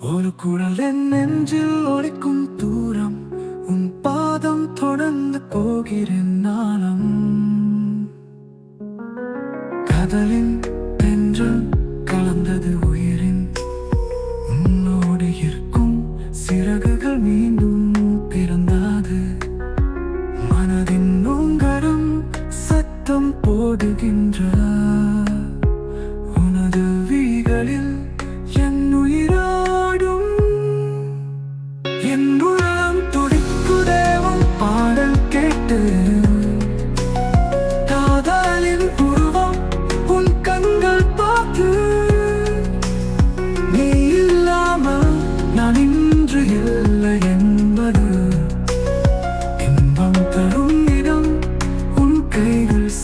ஒரு குழல் என் நெஞ்சில் ஒழிக்கும் தூரம் உன் பாதம் தொடர்ந்து போகிறேன் நாளம். கதலின் தென்றல் கலந்தது உயிரின். உன்னோடு இருக்கும் சிறகுகள் மீண்டும் பிறந்தாது. மனதின் நுங்கரம் சத்தம் போடுகின்ற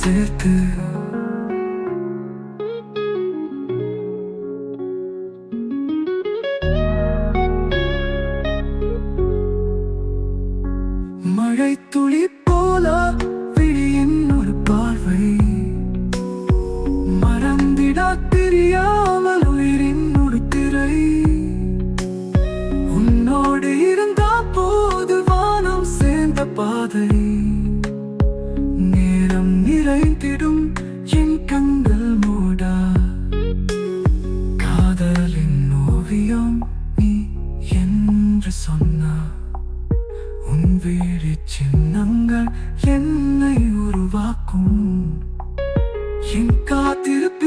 சேர்த்து மழை துளி போல விழியின் ஒரு பார்வை. மறந்திடா தெரியாமல் உயிரின் ஒரு திரை. உன்னோடு இருந்தா போது வானம் சேர்ந்த பாதை. என்னை உருவாக்கும். என் காத்திருப்பு